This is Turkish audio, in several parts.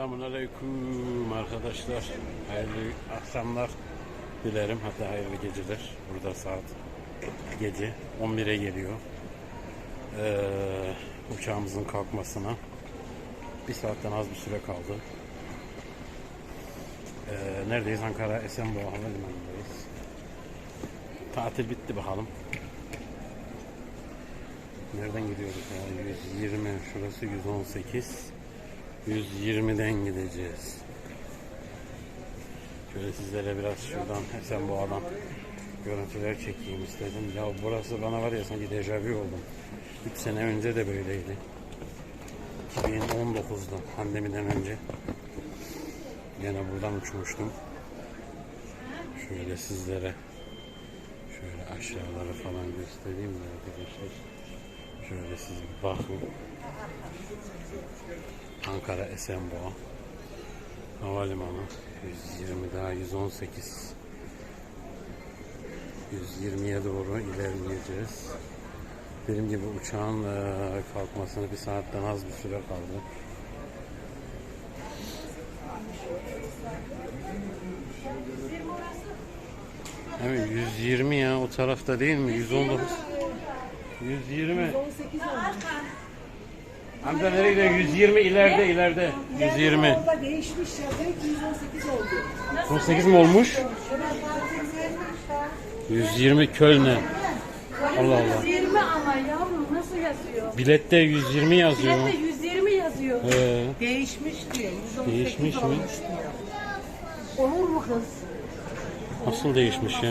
Selamünaleyküm arkadaşlar. Hayırlı akşamlar dilerim. Hatta hayırlı geceler. Burada saat gece 11'e geliyor. Ee, uçağımızın kalkmasına bir saatten az bir süre kaldı. Ee, neredeyiz? Ankara Esenboğa Havalimanı'ndayız. Tatil bitti bakalım. Nereden gidiyoruz ya? 120, şurası 118. 120'den gideceğiz. Şöyle sizlere biraz şuradan Esenboğa'dan görüntüler çekeyim istedim. Ya burası bana var ya sanki dejavu oldum. 3 sene önce de böyleydi. 2019'da pandemiden önce. Yine buradan uçmuştum. Şöyle sizlere şöyle aşağıları falan göstereyim de arkadaşlar. Şöyle siz bakın. Ankara Esenboğa Havalimanı 120 daha 118 120'ye doğru ilerleyeceğiz. Dediğim gibi uçağın eee, kalkmasına bir saatten az bir süre kaldı. Evet 120 ya o tarafta değil mi? 119 120 Amca nereye gidiyor? 120 ileride ileride. 120. Orada değişmiş yazıyor 218 oldu. 18 mi olmuş? Şöyle tatil 120 Köln'e. Allah Allah. 120 ama yavrum nasıl yazıyor? Bilette 120 yazıyor. Bilette 120 yazıyor. Ee, Değişmiş diyor. 118 Değişmiş mi? olmuş diyor. Olur mu kız? nasıl değişmiş ya?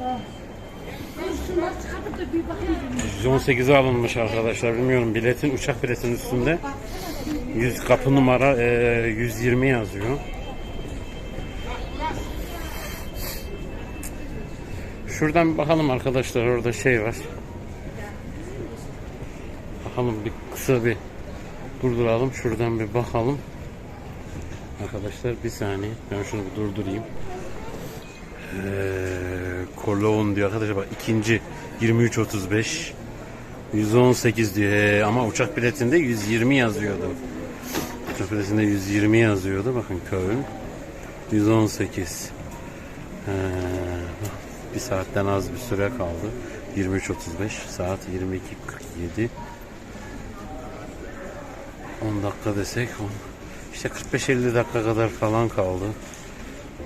Ben 118'e alınmış arkadaşlar. Bilmiyorum biletin uçak biletinin üstünde 100 kapı numara e, 120 yazıyor. Şuradan bakalım arkadaşlar orada şey var. Bakalım bir kısa bir durduralım. Şuradan bir bakalım. Arkadaşlar bir saniye. Ben şunu bir durdurayım. Ee, Cologne diyor arkadaşlar. Bak ikinci 23.35 118 diyor. Ama uçak biletinde 120 yazıyordu. Uçak biletinde 120 yazıyordu. Bakın Köln. 118 Ee, bir saatten az bir süre kaldı. 23.35 saat 22.47 10 dakika desek işte 45-50 dakika kadar falan kaldı.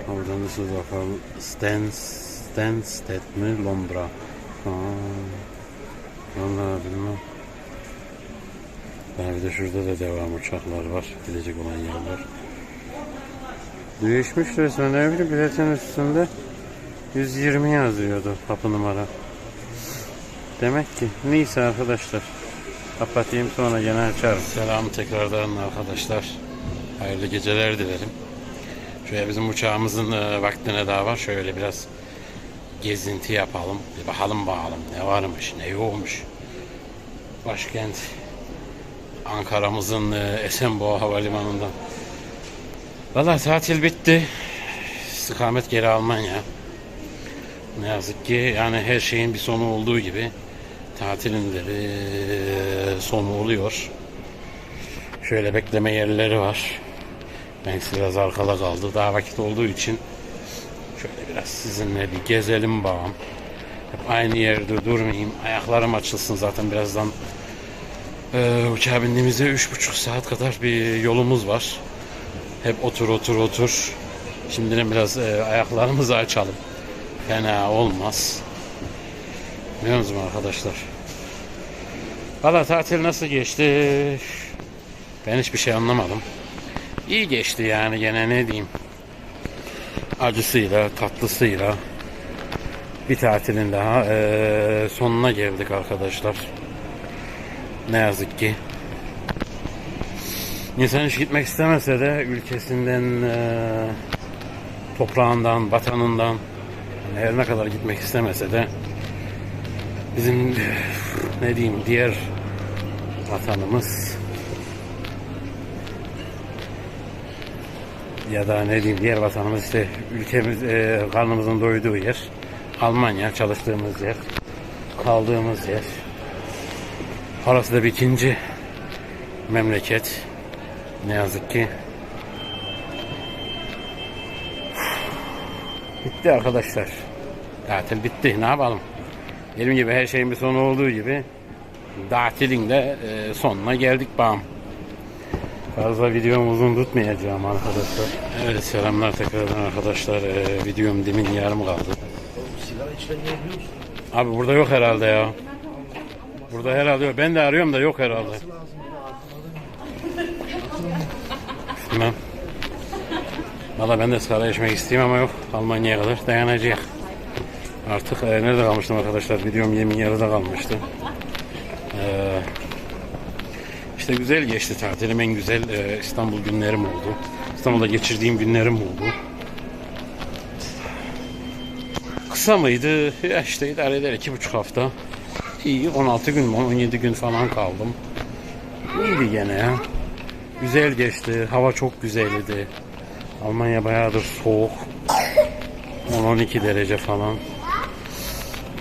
Oradan nasıl bakalım? Stans, Stansted mi? Londra. Ha. Vallahi bilmem. Ben bir de şurada da devam uçaklar var. Gidecek olan yerler. Değişmiş resmen ne bileyim biletin üstünde 120 yazıyordu kapı numara. Demek ki neyse arkadaşlar. Kapatayım sonra gene açarım. Selam tekrardan arkadaşlar. Hayırlı geceler dilerim. Şöyle bizim uçağımızın e, vaktine daha var. Şöyle biraz gezinti yapalım. Bir bakalım bakalım ne varmış, ne yokmuş. Başkent Ankara'mızın e, Esenboğa Havalimanı'ndan. Valla tatil bitti. İstikamet geri Almanya. Ne yazık ki yani her şeyin bir sonu olduğu gibi tatilin de bir e, sonu oluyor. Şöyle bekleme yerleri var. Ben biraz arkada kaldı. Daha vakit olduğu için biraz sizinle bir gezelim bağım. Hep aynı yerde durmayayım. Ayaklarım açılsın zaten birazdan. Ee, uçağa bindiğimizde üç buçuk saat kadar bir yolumuz var. Hep otur otur otur. Şimdiden biraz e, ayaklarımızı açalım. Fena olmaz. Biliyor musunuz arkadaşlar? Valla tatil nasıl geçti? Ben hiçbir şey anlamadım. İyi geçti yani gene ne diyeyim. Acısıyla, tatlısıyla bir tatilin daha eee, sonuna geldik arkadaşlar. Ne yazık ki. İnsan hiç gitmek istemese de ülkesinden, eee, toprağından, vatanından her ne kadar gitmek istemese de bizim ne diyeyim diğer vatanımız ya da ne diyeyim diğer vatanımız işte ülkemiz e, karnımızın doyduğu yer Almanya çalıştığımız yer kaldığımız yer. Orası da bir ikinci memleket. Ne yazık ki. Bitti arkadaşlar. Tatil bitti ne yapalım? Dediğim gibi her şeyin bir sonu olduğu gibi tatilin de e, sonuna geldik bağım. Fazla videomu uzun tutmayacağım arkadaşlar. Evet selamlar tekrardan arkadaşlar. E, videom demin yarım kaldı. Abi burada yok herhalde ya. Burada herhalde yok. Ben de arıyorum da yok herhalde. Bilmem. Valla ben de sigara içmek isteyeyim ama yok. Almanya'ya kadar dayanacak. Artık e, nerede kalmıştım arkadaşlar? Videom yemin yarıda kalmıştı. Ee, işte güzel geçti tatilim. En güzel e, İstanbul günlerim oldu. İstanbul'da geçirdiğim günlerim oldu. Kısa mıydı? Ya işte idare eder iki buçuk hafta. İyi 16 gün mü 17 gün falan kaldım. İyiydi gene ya. Güzel geçti. Hava çok güzeldi. Almanya bayağıdır soğuk. 10-12 derece falan.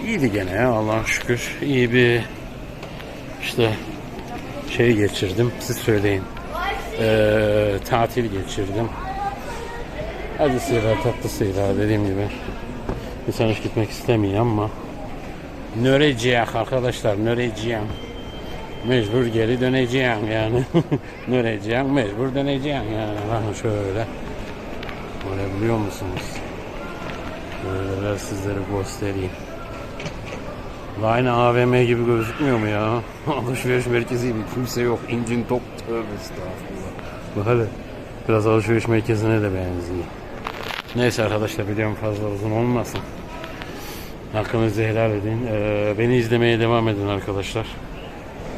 İyiydi gene ya Allah'a şükür. İyi bir işte şey geçirdim. Siz söyleyin. Ee, tatil geçirdim. Acısıyla tatlısıyla dediğim gibi. İnsan hiç gitmek istemiyor ama nöreceğim arkadaşlar nöreceğim. Mecbur geri döneceğim yani. nöreceğim mecbur döneceğim yani. Bakın şöyle. Böyle biliyor musunuz? Böyle sizlere göstereyim. Aynı AVM gibi gözükmüyor mu ya? alışveriş merkezi gibi kimse yok. İncin top tövbe estağfurullah. Hele biraz alışveriş merkezine de benziyor. Neyse arkadaşlar videom fazla uzun olmasın. Hakkınızı helal edin. Ee, beni izlemeye devam edin arkadaşlar.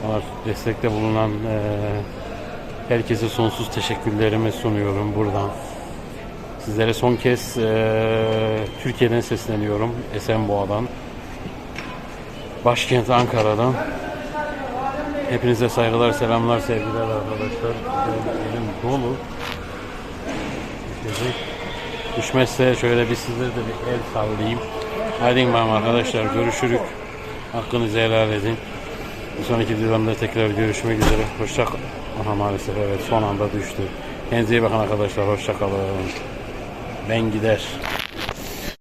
Bana destekte bulunan e, herkese sonsuz teşekkürlerimi sunuyorum buradan. Sizlere son kez e, Türkiye'den sesleniyorum. Esenboğa'dan. Başkent Ankara'dan. Hepinize saygılar, selamlar, sevgiler arkadaşlar. Elim dolu. Şöyle Düşmezse şöyle bir sizlere de bir el sallayayım. Hadi bakalım arkadaşlar görüşürük. Hakkınızı helal edin. Bir sonraki videomda tekrar görüşmek üzere. Hoşça kal- Aha maalesef evet son anda düştü. Kendinize iyi bakın arkadaşlar. Hoşça kalın. Ben gider.